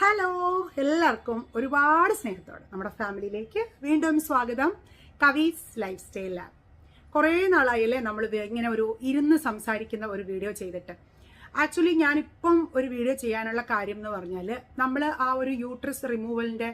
Hello എല്ലാവർക്കും ഒരുപാട് സ്നേഹത്തോടെ നമ്മുടെ ഫാമിലിയിലേക്ക് വീണ്ടും സ്വാഗതം. കവീസ് ലൈഫ് സ്റ്റൈൽ ലാബ് കുറേ നാളായല്ലേ നമ്മൾ ഇങ്ങനെ ഒരു ഇരുന്ന് സംസാരിക്കുന്ന ഒരു വീഡിയോ ചെയ്തിട്ട്. ആക്ച്വലി ഞാനിപ്പം ഒരു വീഡിയോ ചെയ്യാനുള്ള കാര്യം എന്ന് പറഞ്ഞാൽ നമ്മൾ ആ ഒരു യൂട്രസ് റിമൂവലിന്റെ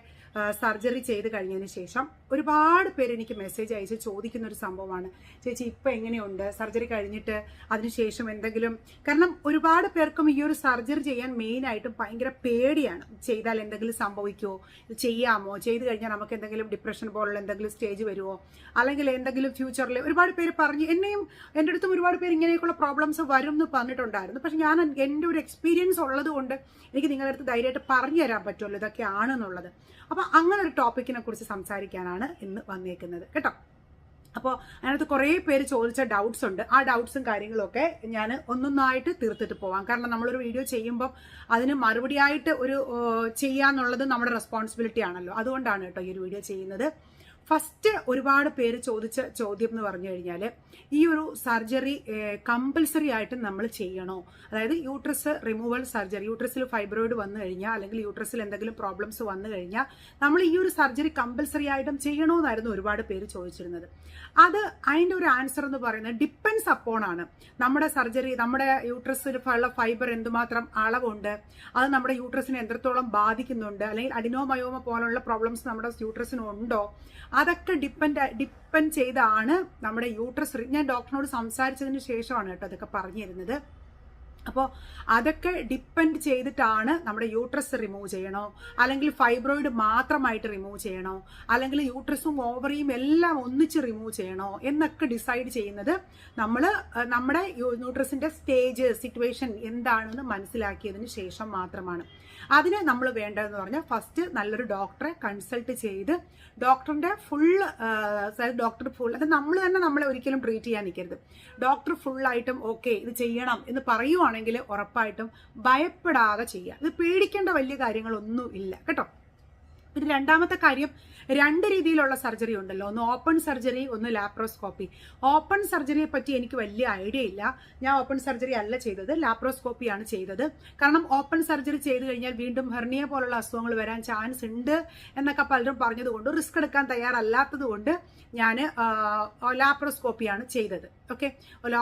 സർജറി ചെയ്ത് കഴിഞ്ഞതിന് ശേഷം ഒരുപാട് പേര് എനിക്ക് മെസ്സേജ് അയച്ച് ചോദിക്കുന്ന ഒരു സംഭവമാണ്. ചേച്ചി ഇപ്പം എങ്ങനെയുണ്ട്? സർജറി കഴിഞ്ഞിട്ട് അതിനുശേഷം എന്തെങ്കിലും? കാരണം ഒരുപാട് പേർക്കും ഈ ഒരു സർജറി ചെയ്യാൻ മെയിനായിട്ടും ഭയങ്കര പേടിയാണ്. ചെയ്താൽ എന്തെങ്കിലും സംഭവിക്കുമോ ചെയ്യാമോ? ചെയ്ത് കഴിഞ്ഞാൽ നമുക്ക് എന്തെങ്കിലും ഡിപ്രഷൻ പോലുള്ള എന്തെങ്കിലും സ്റ്റേജ് വരുമോ അല്ലെങ്കിൽ എന്തെങ്കിലും ഫ്യൂച്ചറിൽ ഒരുപാട് പേര് പറഞ്ഞു എന്നെയും എന്റെ അടുത്തും ഒരുപാട് പേര് ഇങ്ങനെയൊക്കെയുള്ള പ്രോബ്ലംസ് വരും എന്ന് പറഞ്ഞിട്ടുണ്ടായിരുന്നു. പക്ഷെ ഞാൻ എന്റെ ഒരു എക്സ്പീരിയൻസ് ഉള്ളത് കൊണ്ട് എനിക്ക് നിങ്ങളുടെ അടുത്ത് ധൈര്യമായിട്ട് പറഞ്ഞു തരാൻ പറ്റുമല്ലോ ഇതൊക്കെ ആണെന്നുള്ളത് അപ്പോൾ അങ്ങനെ ഒരു ടോപ്പിക്കിനെ കുറിച്ച് സംസാരിക്കാനാണ് ഇന്ന് വന്നേക്കുന്നത് കേട്ടോ. അപ്പോൾ അതിനകത്ത് കുറേ പേര് ചോദിച്ച ഡൗട്ട്സ് ഉണ്ട്. ആ ഡൗട്ട്സും കാര്യങ്ങളൊക്കെ ഞാൻ ഒന്നൊന്നായിട്ട് തീർത്തിട്ട് പോവാം. കാരണം നമ്മളൊരു വീഡിയോ ചെയ്യുമ്പോൾ അതിന് മറുപടിയായിട്ട് ഒരു ചെയ്യാന്നുള്ളത് നമ്മുടെ റെസ്പോൺസിബിലിറ്റി ആണല്ലോ. അതുകൊണ്ടാണ് കേട്ടോ ഈ ഒരു വീഡിയോ ചെയ്യുന്നത്. ഫസ്റ്റ് ഒരുപാട് പേര് ചോദിച്ച ചോദ്യം എന്ന് പറഞ്ഞു കഴിഞ്ഞാൽ ഈ ഒരു സർജറി കമ്പൽസറി ആയിട്ട് നമ്മൾ ചെയ്യണോ? അതായത് യൂട്രസ് റിമൂവൽ സർജറി യൂട്രസിൽ ഫൈബ്രോയിഡ് വന്നു കഴിഞ്ഞാൽ അല്ലെങ്കിൽ യൂട്രസിൽ എന്തെങ്കിലും പ്രോബ്ലംസ് വന്നു കഴിഞ്ഞാൽ നമ്മൾ ഈ ഒരു സർജറി കമ്പൽസറി ആയിട്ടും ചെയ്യണോ എന്നായിരുന്നു ഒരുപാട് പേര് ചോദിച്ചിരുന്നത്. അത് അതിന്റെ ഒരു ആൻസർ എന്ന് പറയുന്നത് ഡിപ്പെൻസ് അപ്പോൺ ആണ്. നമ്മുടെ സർജറി നമ്മുടെ യൂട്രസിൽ ഉള്ള ഫൈബർ എന്തുമാത്രം അളവുണ്ട് അത് നമ്മുടെ യൂട്രസിനെ എത്രത്തോളം ബാധിക്കുന്നുണ്ട് അല്ലെങ്കിൽ അഡിനോമയോമ പോലുള്ള പ്രോബ്ലംസ് നമ്മുടെ യൂട്രസിന് ഉണ്ടോ അതൊക്കെ ഡിപ്പെൻഡ് ഡിപ്പെൻഡ് ചെയ്താണ് നമ്മുടെ യൂട്രസ് ഞാൻ ഡോക്ടറിനോട് സംസാരിച്ചതിന് ശേഷമാണ് കേട്ടോ അതൊക്കെ പറഞ്ഞു തരുന്നത് അപ്പോൾ അതൊക്കെ ഡിപ്പെൻഡ് ചെയ്തിട്ടാണ് നമ്മുടെ യൂട്രസ് റിമൂവ് ചെയ്യണോ? അല്ലെങ്കിൽ ഫൈബ്രോയിഡ് മാത്രമായിട്ട് റിമൂവ് ചെയ്യണോ? അല്ലെങ്കിൽ യൂട്രസും ഓവറിയും എല്ലാം ഒന്നിച്ച് റിമൂവ് ചെയ്യണോ? എന്നൊക്കെ ഡിസൈഡ് ചെയ്യുന്നത് നമ്മൾ നമ്മുടെ യൂട്രസിന്റെ സ്റ്റേജ് സിറ്റുവേഷൻ എന്താണെന്ന് മനസ്സിലാക്കിയതിന് ശേഷം മാത്രമാണ്. അതിന് നമ്മൾ വേണ്ടതെന്ന് പറഞ്ഞാൽ ഫസ്റ്റ് നല്ലൊരു ഡോക്ടറെ കൺസൾട്ട് ചെയ്ത് ഡോക്ടറിന്റെ ഫുൾ ഡോക്ടർ ഫുൾ അത് നമ്മൾ തന്നെ നമ്മളെ ഒരിക്കലും ട്രീറ്റ് ചെയ്യാൻ നിൽക്കരുത് ഡോക്ടർ ഫുള്ളായിട്ടും ഓക്കെ ഇത് ചെയ്യണം എന്ന് പറയുവാണെങ്കിൽ ഉറപ്പായിട്ടും ഭയപ്പെടാതെ ചെയ്യുക. ഇത് പേടിക്കേണ്ട വലിയ കാര്യങ്ങളൊന്നും ഇല്ല. കേട്ടോ? പിന്നെ രണ്ടാമത്തെ കാര്യം രണ്ട് രീതിയിലുള്ള സർജറി ഉണ്ടല്ലോ. ഒന്ന് ഓപ്പൺ സർജറി ഒന്ന് ലാപ്രോസ്കോപ്പി. ഓപ്പൺ സർജറിയെ പറ്റി എനിക്ക് വലിയ ഐഡിയ ഇല്ല. ഞാൻ ഓപ്പൺ സർജറി അല്ല ചെയ്തത് ലാപ്രോസ്കോപ്പിയാണ് ചെയ്തത്. കാരണം ഓപ്പൺ സർജറി ചെയ്തു കഴിഞ്ഞാൽ വീണ്ടും ഹെർണിയ പോലുള്ള അസുഖങ്ങൾ വരാൻ ചാൻസ് ഉണ്ട് എന്നൊക്കെ പലരും പറഞ്ഞതുകൊണ്ട് റിസ്ക് എടുക്കാൻ തയ്യാറല്ലാത്തത് കൊണ്ട് ഞാൻ ലാപ്രോസ്കോപ്പിയാണ് ചെയ്തത്. ഓക്കെ?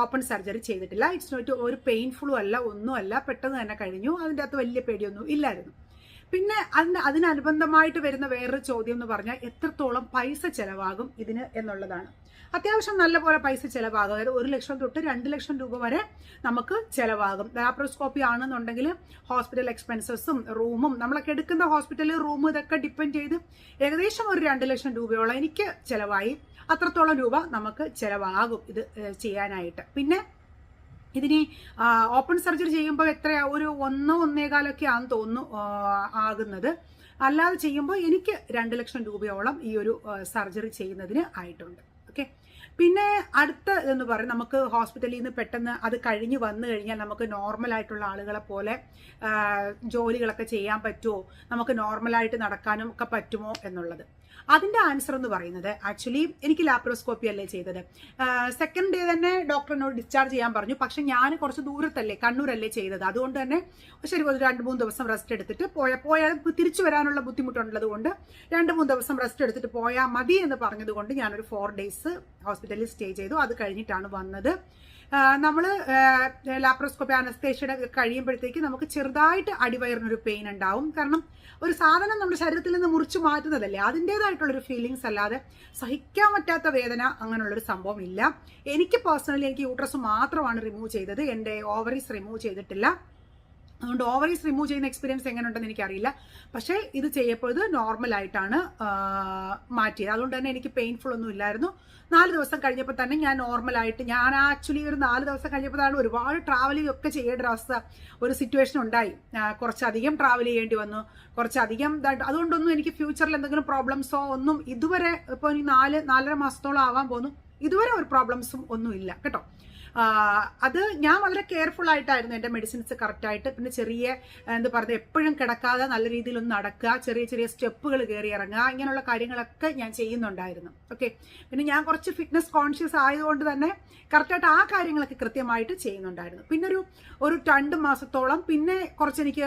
ഓപ്പൺ സർജറി ചെയ്തിട്ടില്ല. ഇറ്റ്സ് നോട്ട് ഒരു പെയിൻഫുള്ളും അല്ല ഒന്നുമല്ല. പെട്ടെന്ന് തന്നെ കഴിഞ്ഞു. അതിന്റെ അകത്ത് വലിയ പേടിയൊന്നും ഇല്ലായിരുന്നു. പിന്നെ അതിന് അതിനനുബന്ധമായിട്ട് വരുന്ന വേറൊരു ചോദ്യം എന്ന് പറഞ്ഞാൽ എത്രത്തോളം പൈസ ചെലവാകും ഇതിന് എന്നുള്ളതാണ്. അത്യാവശ്യം നല്ലപോലെ പൈസ ചെലവാകും. അതായത് ഒരു ലക്ഷം തൊട്ട് രണ്ട് ലക്ഷം രൂപ വരെ നമുക്ക് ചെലവാകും. ലാപ്രോസ്കോപ്പി ആണെന്നുണ്ടെങ്കിൽ ഹോസ്പിറ്റൽ എക്സ്പെൻസസും റൂമും നമ്മളൊക്കെ എടുക്കുന്ന ഹോസ്പിറ്റലിൽ റൂം ഇതൊക്കെ ഡിപ്പെൻഡ് ചെയ്ത് ഏകദേശം ഒരു രണ്ട് ലക്ഷം രൂപയോളം എനിക്ക് ചെലവായി. അത്രത്തോളം രൂപ നമുക്ക് ചെലവാകും ഇത് ചെയ്യാനായിട്ട്. പിന്നെ ഇതിന് ഓപ്പൺ സർജറി ചെയ്യുമ്പോൾ എത്രയാ ഒരു ഒന്നോ ഒന്നേകാലൊക്കെ ആണെന്ന് തോന്നുന്നു ആകുന്നത്. അല്ലാതെ ചെയ്യുമ്പോൾ എനിക്ക് രണ്ട് ലക്ഷം രൂപയോളം ഈ ഒരു സർജറി ചെയ്യുന്നതിന് ആയിട്ടുണ്ട്. ഓക്കെ പിന്നെ അടുത്ത എന്ന് പറയും നമുക്ക് ഹോസ്പിറ്റലിൽ നിന്ന് പെട്ടെന്ന് അത് കഴിഞ്ഞ് വന്നു കഴിഞ്ഞാൽ നമുക്ക് നോർമൽ ആയിട്ടുള്ള ആളുകളെ പോലെ ജോലികളൊക്കെ ചെയ്യാൻ പറ്റുമോ? നമുക്ക് നോർമലായിട്ട് നടക്കാനും ഒക്കെ പറ്റുമോ എന്നുള്ളത്. അതിന്റെ ആൻസർ എന്ന് പറയുന്നത് ആക്ച്വലി എനിക്ക് ലാപ്രോസ്കോപ്പി അല്ലേ ചെയ്തത്. സെക്കൻഡ് ഡേ തന്നെ ഡോക്ടറിനോട് ഡിസ്ചാർജ് ചെയ്യാൻ പറഞ്ഞു. പക്ഷെ ഞാൻ കുറച്ച് ദൂരത്തല്ലേ കണ്ണൂരല്ലേ ചെയ്തത്. അതുകൊണ്ട് തന്നെ ശരി ഒരു രണ്ട് മൂന്ന് ദിവസം റെസ്റ്റ് എടുത്തിട്ട് പോയ പോയാൽ തിരിച്ചു വരാനുള്ള ബുദ്ധിമുട്ടുള്ളത് കൊണ്ട് രണ്ട് മൂന്ന് ദിവസം റെസ്റ്റ് എടുത്തിട്ട് പോയാൽ മതി എന്ന് പറഞ്ഞതുകൊണ്ട് ഞാനൊരു ഫോർ ഡേയ്സ് ഹോസ്പിറ്റലിൽ സ്റ്റേ ചെയ്തു. അത് കഴിഞ്ഞിട്ടാണ് വന്നത്. നമ്മൾ ലാപ്രോസ്കോപ്പി അനസ്തേഷ്യയുടെ കഴിയുമ്പോഴത്തേക്ക് നമുക്ക് ചെറുതായിട്ട് അടിവയറിനൊരു പെയിൻ ഉണ്ടാവും. കാരണം ഒരു സാധനം നമ്മുടെ ശരീരത്തിൽ നിന്ന് മുറിച്ചു മാറ്റുന്നതല്ലേ? അതിന്റെതായിട്ടുള്ളൊരു ഫീലിങ്സ് അല്ലാതെ സഹിക്കാൻ പറ്റാത്ത വേദന അങ്ങനെയുള്ളൊരു സംഭവം ഇല്ല. എനിക്ക് പേഴ്സണലി എനിക്ക് യൂട്രസ് മാത്രമാണ് റിമൂവ് ചെയ്തത്. എന്റെ ഓവറീസ് റിമൂവ് ചെയ്തിട്ടില്ല. അതുകൊണ്ട് ഓവറീസ് റിമൂവ് ചെയ്യുന്ന എക്സ്പീരിയൻസ് എങ്ങനെയുണ്ടെന്ന് എനിക്കറിയില്ല. പക്ഷേ ഇത് ചെയ്യപ്പോൾ ആ, മാറ്റിയത്. അതുകൊണ്ട് തന്നെ എനിക്ക് പെയിൻഫുൾ ഒന്നും ഇല്ലായിരുന്നു. നാല് ദിവസം കഴിഞ്ഞപ്പോൾ തന്നെ ഞാൻ നോർമലായിട്ട് ഞാൻ ആക്ച്വലി ഒരു നാല് ദിവസം കഴിഞ്ഞപ്പോഴാണ് ഒരുപാട് ട്രാവലിംഗ് ഒക്കെ ചെയ്യേണ്ട അവസ്ഥ ഒരു സിറ്റുവേഷൻ ഉണ്ടായി. കുറച്ചധികം ട്രാവൽ ചെയ്യേണ്ടി വന്നു. കുറച്ചധികം അതുകൊണ്ടൊന്നും എനിക്ക് ഫ്യൂച്ചറിൽ എന്തെങ്കിലും പ്രോബ്ലംസോ ഒന്നും ഇതുവരെ ഇപ്പോൾ നാല് നാലര മാസത്തോളം ആവാൻ പോകുന്നു. ഇതുവരെ ഒരു പ്രോബ്ലംസും ഒന്നും ഇല്ല കേട്ടോ? അത് ഞാൻ വളരെ കെയർഫുൾ ആയിട്ടായിരുന്നു എന്റെ മെഡിസിൻസ് കറക്റ്റായിട്ട് പിന്നെ ചെറിയ എന്താ പറയുക എപ്പോഴും കിടക്കാതെ നല്ല രീതിയിൽ ഒന്ന് നടക്കുക ചെറിയ ചെറിയ സ്റ്റെപ്പുകൾ കയറി ഇറങ്ങുക ഇങ്ങനെയുള്ള കാര്യങ്ങളൊക്കെ ഞാൻ ചെയ്യുന്നുണ്ടായിരുന്നു. ഓക്കെ പിന്നെ ഞാൻ കുറച്ച് ഫിറ്റ്നസ് കോൺഷ്യസ് ആയതുകൊണ്ട് തന്നെ കറക്റ്റായിട്ട് ആ കാര്യങ്ങളൊക്കെ കൃത്യമായിട്ട് ചെയ്യുന്നുണ്ടായിരുന്നു. പിന്നെ ഒരു ഒരു രണ്ട് മാസത്തോളം പിന്നെ കുറച്ച് എനിക്ക്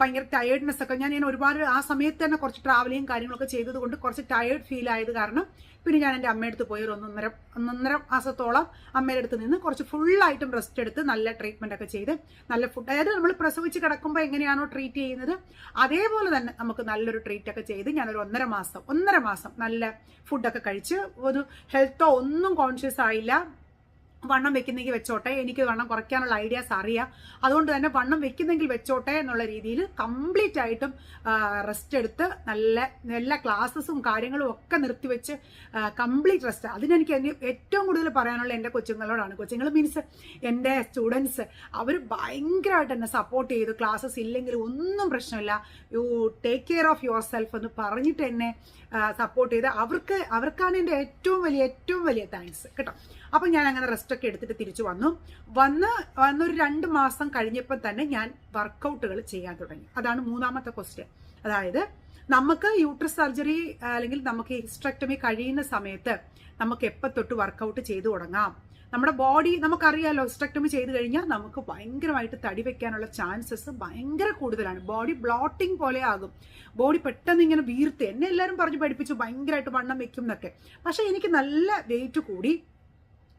ഭയങ്കര ടയേർഡ്നെസ് ഒക്കെ ഞാൻ ഞാൻ ഒരുപാട് ആ സമയത്ത് തന്നെ കുറച്ച് ട്രാവലിങ് കാര്യങ്ങളൊക്കെ ചെയ്തതുകൊണ്ട് കുറച്ച് ടയേർഡ് ഫീൽ ആയത് കാരണം പിന്നെ ഞാൻ എന്റെ അമ്മയുടെ അടുത്ത് പോയി ഒരു ഒന്നൊന്നര ഒന്നൊന്നര മാസത്തോളം അമ്മയുടെ അടുത്ത് നിന്ന് കുറച്ച് ഫുള്ളായിട്ടും റെസ്റ്റ് എടുത്ത് നല്ല ട്രീറ്റ്മെന്റ് ഒക്കെ ചെയ്ത് നല്ല ഫുഡ് അതായത് നമ്മൾ പ്രസവിച്ച് കിടക്കുമ്പോൾ എങ്ങനെയാണോ ട്രീറ്റ് ചെയ്യുന്നത് അതേപോലെ തന്നെ നമുക്ക് നല്ലൊരു ട്രീറ്റ് ഒക്കെ ചെയ്ത് ഞാനൊരു ഒന്നര മാസം ഒന്നര മാസം നല്ല ഫുഡൊക്കെ കഴിച്ച് ഒരു ഹെൽത്തോ ഒന്നും കോൺഷ്യസ് ആയില്ല. വണ്ണം വെക്കുന്നെങ്കിൽ വെച്ചോട്ടെ. എനിക്ക് വണ്ണം കുറയ്ക്കാനുള്ള ഐഡിയാസ് അറിയാം. അതുകൊണ്ട് തന്നെ വണ്ണം വെക്കുന്നെങ്കിൽ വെച്ചോട്ടെ എന്നുള്ള രീതിയിൽ കംപ്ലീറ്റ് ആയിട്ടും റെസ്റ്റ് എടുത്ത് നല്ല നല്ല ക്ലാസ്സസും കാര്യങ്ങളും ഒക്കെ നിർത്തിവെച്ച് കംപ്ലീറ്റ് റെസ്റ്റ് അതിനെനിക്ക് ഏറ്റവും കൂടുതൽ പറയാനുള്ള എന്റെ കൊച്ചുങ്ങളോടാണ്. കൊച്ചുങ്ങൾ മീൻസ് എന്റെ സ്റ്റുഡൻസ് അവർ ഭയങ്കരമായിട്ട് എന്നെ സപ്പോർട്ട് ചെയ്തു. ക്ലാസ്സസ് ഇല്ലെങ്കിൽ ഒന്നും പ്രശ്നമില്ല. You take care of your yourself പറഞ്ഞിട്ട് എന്നെ സപ്പോർട്ട് ചെയ്ത്. അവർക്ക് അവർക്കാണ് എന്റെ ഏറ്റവും വലിയ ഏറ്റവും വലിയ താങ്ക്സ് കേട്ടോ? അപ്പം ഞാൻ അങ്ങനെ റെസ്റ്റ് ഒക്കെ എടുത്തിട്ട് തിരിച്ചു വന്നു. വന്ന് വന്നൊരു രണ്ട് മാസം കഴിഞ്ഞപ്പോൾ തന്നെ ഞാൻ വർക്കൗട്ടുകൾ ചെയ്യാൻ തുടങ്ങി. അതാണ് മൂന്നാമത്തെ ക്വസ്റ്റ്യൻ അതായത് നമുക്ക് യൂട്രസ് സർജറി അല്ലെങ്കിൽ നമുക്ക് ഹിസ്ട്രക്ടമി കഴിയുന്ന സമയത്ത് നമുക്ക് എപ്പോൾ തൊട്ട് വർക്കൗട്ട് ചെയ്തു തുടങ്ങാം? നമ്മുടെ ബോഡി നമുക്കറിയാലോ എക്സ്ട്രക്റ്റമി ചെയ്ത് കഴിഞ്ഞാൽ നമുക്ക് ഭയങ്കരമായിട്ട് തടി വെക്കാനുള്ള ചാൻസസ് ഭയങ്കര കൂടുതലാണ്. ബോഡി ബ്ലോട്ടിംഗ് പോലെ ആകും. ബോഡി പെട്ടെന്ന് ഇങ്ങനെ വീർത്ത്. എന്നെ എല്ലാവരും പറഞ്ഞ് പഠിപ്പിച്ചു ഭയങ്കരമായിട്ട് വണ്ണം വെക്കും എന്നൊക്കെ. പക്ഷെ എനിക്ക് നല്ല വെയിറ്റ് കൂടി.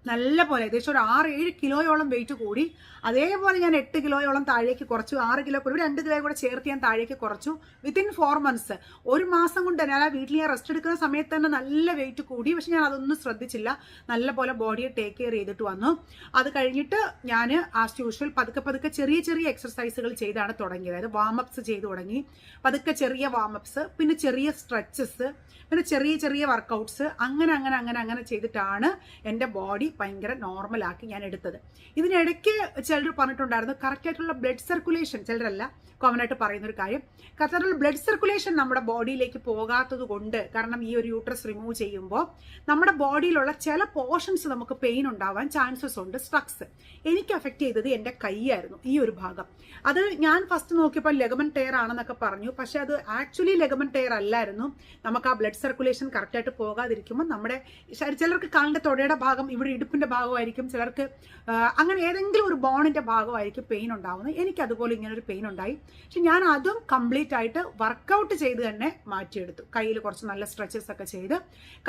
നല്ല പോലെ ഏകദേശം ഒരു ആറ് ഏഴ് കിലോയോളം വെയിറ്റ് കൂടി. അതേപോലെ ഞാൻ എട്ട് കിലോയോളം താഴേക്ക് കുറച്ചു ആറ് കിലോ കൂടി രണ്ട് കിലോ കൂടെ ചേർത്ത് ഞാൻ താഴേക്ക് കുറച്ചു. വിത്തിൻ ഫോർ മന്ത്സ് ഒരു മാസം കൊണ്ട് തന്നെ ആ വീട്ടിൽ ഞാൻ റെസ്റ്റ് എടുക്കുന്ന സമയത്ത് തന്നെ നല്ല വെയിറ്റ് കൂടി. പക്ഷെ ഞാൻ അതൊന്നും ശ്രദ്ധിച്ചില്ല. നല്ല പോലെ ബോഡിയെ ടേക്ക് കെയർ ചെയ്തിട്ട് വന്നു. അത് കഴിഞ്ഞിട്ട് ഞാൻ ആസ് യൂഷ്വൽ പതുക്കെ പതുക്കെ ചെറിയ ചെറിയ എക്സർസൈസുകൾ ചെയ്താണ് തുടങ്ങിയത്. അതായത് വാമപ്സ് ചെയ്തു തുടങ്ങി. പതുക്കെ ചെറിയ വാമപ്സ് പിന്നെ ചെറിയ സ്ട്രെച്ചസ് പിന്നെ ചെറിയ ചെറിയ വർക്കൗട്ട്സ് അങ്ങനെ അങ്ങനെ അങ്ങനെ അങ്ങനെ ചെയ്തിട്ടാണ് എന്റെ ബോഡി ഭയങ്കര നോർമലാക്കി ഞാൻ എടുത്തത്. ഇതിനിടയ്ക്ക് ചിലർ പറഞ്ഞിട്ടുണ്ടായിരുന്നു കറക്റ്റായിട്ടുള്ള ബ്ലഡ് സർക്കുലേഷൻ ചിലരല്ല കോമൺ ആയിട്ട് പറയുന്ന ഒരു കാര്യം കറക്റ്റായിട്ടുള്ള ബ്ലഡ് സർക്കുലേഷൻ നമ്മുടെ ബോഡിയിലേക്ക് പോകാത്തത് കൊണ്ട് കാരണം ഈ ഒരു യൂട്രസ് റിമൂവ് ചെയ്യുമ്പോൾ നമ്മുടെ ബോഡിയിലുള്ള ചില പോർഷൻസ് നമുക്ക് പെയിൻ ഉണ്ടാവാൻ ചാൻസസ് ഉണ്ട് സ്ട്രക്സ് എനിക്ക് അഫക്റ്റ് ചെയ്തത് എന്റെ കൈയായിരുന്നു ഈ ഒരു ഭാഗം. അത് ഞാൻ ഫസ്റ്റ് നോക്കിയപ്പോൾ ലെഗമൻ ടയർ ആണെന്നൊക്കെ പറഞ്ഞു പക്ഷെ അത് ആക്ച്വലി ലെഗമൻ ടയർ അല്ലായിരുന്നു. നമുക്ക് ആ ബ്ലഡ് സർക്കുലേഷൻ കറക്റ്റായിട്ട് പോകാതിരിക്കുമ്പോൾ നമ്മുടെ ചിലർക്ക് കാലിന്റെ തൊടയുടെ ഭാഗം ഇവിടെ ഇടുപ്പിന്റെ ഭാഗമായിരിക്കും. ചിലർക്ക് അങ്ങനെ ഏതെങ്കിലും ഒരു ബോണിന്റെ ഭാഗമായിരിക്കും പെയിൻ ഉണ്ടാവുന്നത്. എനിക്ക് അതുപോലെ ഇങ്ങനെ ഒരു പെയിൻ ഉണ്ടായി. പക്ഷെ ഞാൻ അതും കംപ്ലീറ്റ് ആയിട്ട് വർക്കൗട്ട് ചെയ്ത് തന്നെ മാറ്റിയെടുത്തു. കയ്യിൽ കുറച്ച് നല്ല സ്ട്രെച്ചസ് ഒക്കെ ചെയ്ത്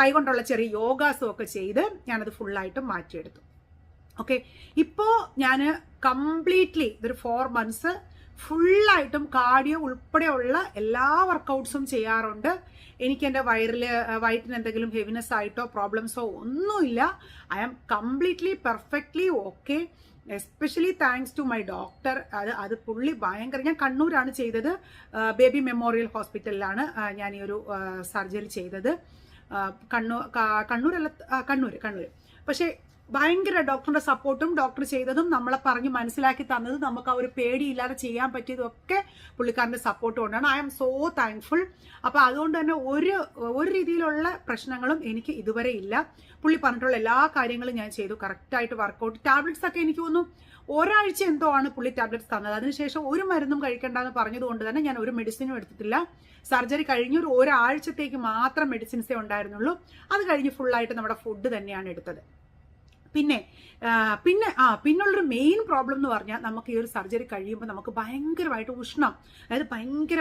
കൈ കൊണ്ടുള്ള ചെറിയ യോഗാസും ഒക്കെ ചെയ്ത് ഞാനത് ഫുള്ളായിട്ട് മാറ്റിയെടുത്തു. ഓക്കെ ഇപ്പോൾ ഞാൻ കംപ്ലീറ്റ്ലി ഇതൊരു ഫോർ മന്ത്സ് ഫുള്ളായിട്ടും കാർഡിയോ ഉൾപ്പെടെയുള്ള എല്ലാ വർക്കൗട്ട്സും ചെയ്യാറുണ്ട്. എനിക്ക് എന്റെ വയറിൽ വയറ്റിന് എന്തെങ്കിലും ഹെവിനെസ് ആയിട്ടോ പ്രോബ്ലംസോ ഒന്നുമില്ല. I am completely perfectly okay. Especially thanks to my doctor. അത് അത് പുള്ളി ഭയങ്കര ഞാൻ കണ്ണൂരാണ് ചെയ്തത്. ബേബി മെമ്മോറിയൽ ഹോസ്പിറ്റലിലാണ് ഞാൻ ഈ ഒരു സർജറി ചെയ്തത്. കണ്ണൂർ കണ്ണൂരല്ല കണ്ണൂർ കണ്ണൂർ പക്ഷേ ഭയങ്കര ഡോക്ടറുടെ സപ്പോർട്ടും ഡോക്ടർ ചെയ്തതും നമ്മളെ പറഞ്ഞ് മനസ്സിലാക്കി തന്നതും നമുക്ക് ആ ഒരു പേടിയില്ലാതെ ചെയ്യാൻ പറ്റിയതും ഒക്കെ പുള്ളിക്കാരന്റെ സപ്പോർട്ട് കൊണ്ടാണ്. ഐ എം സോ താങ്ക്ഫുൾ അപ്പോൾ അതുകൊണ്ട് തന്നെ ഒരു ഒരു രീതിയിലുള്ള പ്രശ്നങ്ങളും എനിക്ക് ഇതുവരെ ഇല്ല. പുള്ളി പറഞ്ഞിട്ടുള്ള എല്ലാ കാര്യങ്ങളും ഞാൻ ചെയ്തു. കറക്റ്റായിട്ട് വർക്കൗട്ട് ടാബ്ലറ്റ്സ് ഒക്കെ എനിക്ക് തോന്നുന്നു ഒരാഴ്ച എന്തോ ആണ് പുള്ളി ടാബ്ലറ്റ്സ് തന്നത്. അതിനുശേഷം ഒരു മരുന്നും കഴിക്കേണ്ടെന്ന് പറഞ്ഞതുകൊണ്ട് തന്നെ ഞാൻ ഒരു മെഡിസിനും എടുത്തിട്ടില്ല. സർജറി കഴിഞ്ഞ ഒരു ഒരാഴ്ചത്തേക്ക് മാത്രം മെഡിസിൻസേ ഉണ്ടായിരുന്നുള്ളൂ. അത് കഴിഞ്ഞ് ഫുള്ളായിട്ട് നമ്മുടെ ഫുഡ് തന്നെയാണ് എടുത്തത്. പിന്നെ പിന്നെ ആ പിന്നുള്ളൊരു മെയിൻ പ്രോബ്ലം എന്ന് പറഞ്ഞാൽ നമുക്ക് ഈ ഒരു സർജറി കഴിയുമ്പോൾ നമുക്ക് ഭയങ്കരമായിട്ട് ഉഷ്ണം. അതായത് ഭയങ്കര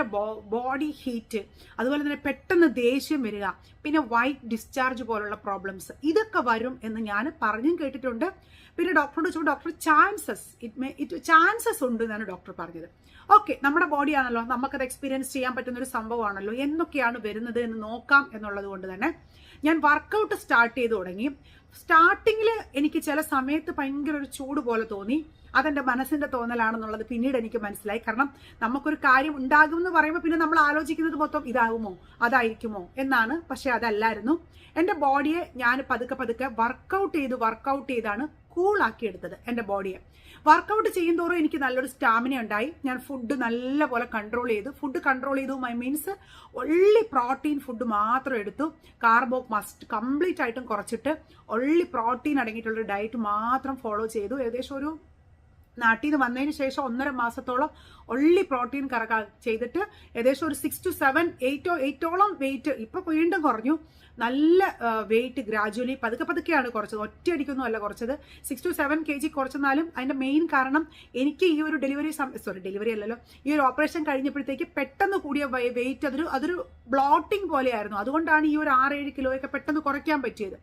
ബോഡി ഹീറ്റ് അതുപോലെ തന്നെ പെട്ടെന്ന് ദേഷ്യം വരിക. പിന്നെ വൈറ്റ് ഡിസ്ചാർജ് പോലുള്ള പ്രോബ്ലംസ് ഇതൊക്കെ വരും എന്ന് ഞാൻ പറഞ്ഞും കേട്ടിട്ടുണ്ട്. പിന്നെ ഡോക്ടറോട് ചോദിച്ചപ്പോൾ doctor chances it may it chances ഉണ്ട് എന്നാണ് ഡോക്ടർ പറഞ്ഞത്. ഓക്കെ നമ്മുടെ ബോഡി ആണല്ലോ. നമുക്കത് എക്സ്പീരിയൻസ് ചെയ്യാൻ പറ്റുന്ന ഒരു സംഭവമാണല്ലോ. എന്തൊക്കെയാണ് വരുന്നത് എന്ന് നോക്കാം എന്നുള്ളത് കൊണ്ട് തന്നെ. ഞാൻ വർക്കൗട്ട് സ്റ്റാർട്ട് ചെയ്ത് തുടങ്ങി. സ്റ്റാർട്ടിങ്ങിൽ എനിക്ക് ചില സമയത്ത് ഭയങ്കര ഒരു ചൂട് പോലെ തോന്നി. അതെന്റെ മനസ്സിന്റെ തോന്നലാണെന്നുള്ളത് പിന്നീട് എനിക്ക് മനസ്സിലായി. കാരണം നമുക്കൊരു കാര്യം ഉണ്ടാകും എന്ന് പറയുമ്പോൾ പിന്നെ നമ്മൾ ആലോചിക്കുന്നത് മൊത്തം ഇതാകുമോ? അതായിരിക്കുമോ? എന്നാണ്. പക്ഷേ അതല്ലായിരുന്നു. എന്റെ ബോഡിയെ ഞാൻ പതുക്കെ പതുക്കെ വർക്കൗട്ട് ചെയ്ത് വർക്കൗട്ട് ചെയ്താണ് കൂളാക്കി എടുത്തത് എന്റെ ബോഡിയെ. വർക്കൗട്ട് ചെയ്യുന്നതോറും എനിക്ക് നല്ലൊരു സ്റ്റാമിന ഉണ്ടായി. ഞാൻ ഫുഡ് നല്ലപോലെ കൺട്രോൾ ചെയ്തു. ഫുഡ് കൺട്രോൾ ചെയ്തു my means only protein food മാത്രം എടുത്തു. കാർബോ മസ്റ്റ് കംപ്ലീറ്റ് ആയിട്ടും കുറച്ചിട്ട് ഒള്ളി പ്രോട്ടീൻ അടങ്ങിയിട്ടുള്ളൊരു ഡയറ്റ് മാത്രം ഫോളോ ചെയ്തു. ഏകദേശം ഒരു നാട്ടിൽ നിന്ന് വന്നതിന് ശേഷം ഒന്നര മാസത്തോളം ഒള്ളി പ്രോട്ടീൻ കറക്ക ചെയ്തിട്ട് ഏകദേശം ഒരു സിക്സ് ടു സെവൻ എയ്റ്റോ എയ്റ്റോളം വെയിറ്റ് ഇപ്പൊ വീണ്ടും കുറഞ്ഞു. നല്ല വെയിറ്റ് ഗ്രാജുവലി പതുക്കെ പതുക്കെയാണ് കുറച്ചത്. ഒറ്റയടിക്കൊന്നും അല്ല കുറച്ചത്. Six to seven K G കുറച്ചെന്നാലും അതിന്റെ മെയിൻ കാരണം എനിക്ക് ഈ ഒരു ഡെലിവറി സോറി ഡെലിവറി അല്ലല്ലോ. ഈ ഒരു ഓപ്പറേഷൻ കഴിഞ്ഞപ്പോഴത്തേക്ക് പെട്ടെന്ന് കൂടിയ വെയിറ്റ് അതൊരു അതൊരു ബ്ലോട്ടിംഗ് പോലെയായിരുന്നു. അതുകൊണ്ടാണ് ഈ ഒരു ആറ് ഏഴ് കിലോയൊക്കെ പെട്ടെന്ന് കുറയ്ക്കാൻ പറ്റിയത്.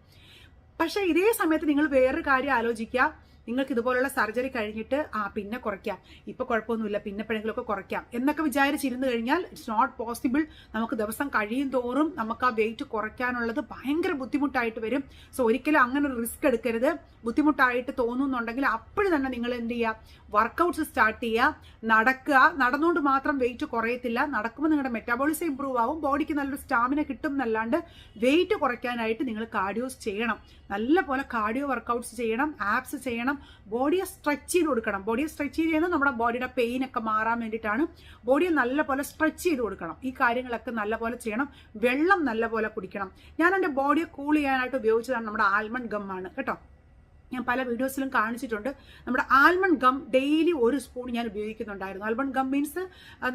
പക്ഷേ ഇതേ സമയത്ത് നിങ്ങൾ വേറൊരു കാര്യം ആലോചിക്കുക. നിങ്ങൾക്ക് ഇതുപോലുള്ള സർജറി കഴിഞ്ഞിട്ട് ആ പിന്നെ കുറയ്ക്കാം. ഇപ്പൊ കുഴപ്പമൊന്നുമില്ല പിന്നെ എപ്പോഴെങ്കിലുമൊക്കെ കുറയ്ക്കാം എന്നൊക്കെ വിചാരിച്ചിരുന്നു കഴിഞ്ഞാൽ ഇറ്റ്സ് നോട്ട് പോസിബിൾ നമുക്ക് ദിവസം കഴിയും തോറും നമുക്ക് ആ വെയിറ്റ് കുറയ്ക്കാനുള്ളത് ഭയങ്കര ബുദ്ധിമുട്ടായിട്ട് വരും. സോ ഒരിക്കലും അങ്ങനെ ഒരു റിസ്ക് എടുക്കരുത്. ബുദ്ധിമുട്ടായിട്ട് തോന്നുന്നുണ്ടെങ്കിൽ അപ്പോഴും തന്നെ നിങ്ങൾ എന്ത് ചെയ്യുക? വർക്കൗട്ട്സ് സ്റ്റാർട്ട് ചെയ്യുക നടക്കുക. നടന്നുകൊണ്ട് മാത്രം വെയിറ്റ് കുറയത്തില്ല. നടക്കുമ്പോൾ നിങ്ങളുടെ മെറ്റാബോളിസം ഇമ്പ്രൂവ് ആവും. ബോഡിക്ക് നല്ലൊരു സ്റ്റാമിന കിട്ടും എന്നല്ലാണ്ട് വെയിറ്റ് കുറയ്ക്കാനായിട്ട് നിങ്ങൾ കാർഡിയോസ് ചെയ്യണം. നല്ല പോലെ കാർഡിയോ വർക്കൗട്ട്സ് ചെയ്യണം ആപ്സ് ചെയ്യണം. ബോഡിയെ സ്ട്രെച്ച് ചെയ്ത് കൊടുക്കണം. ബോഡിയെ സ്ട്രെച്ച് ചെയ്യുന്നത് നമ്മുടെ ബോഡിയുടെ പെയിൻ ഒക്കെ മാറാൻ വേണ്ടിയിട്ടാണ്. ബോഡിയെ നല്ല പോലെ സ്ട്രെച്ച് ചെയ്ത് കൊടുക്കണം. ഈ കാര്യങ്ങളൊക്കെ നല്ല പോലെ ചെയ്യണം. വെള്ളം നല്ല പോലെ കുടിക്കണം. ഞാൻ എന്റെ ബോഡിയെ കൂൾ ചെയ്യാനായിട്ട് ഉപയോഗിച്ചതാണ് നമ്മുടെ ആൽമണ്ട് ഗമ്മാണ് കേട്ടോ? ഞാൻ പല വീഡിയോസിലും കാണിച്ചിട്ടുണ്ട്. നമ്മുടെ ആൽമണ്ട് ഗം ഡെയിലി ഒരു സ്പൂൺ ഞാൻ ഉപയോഗിക്കുന്നുണ്ടായിരുന്നു. ആൽമണ്ട് ഗം മീൻസ്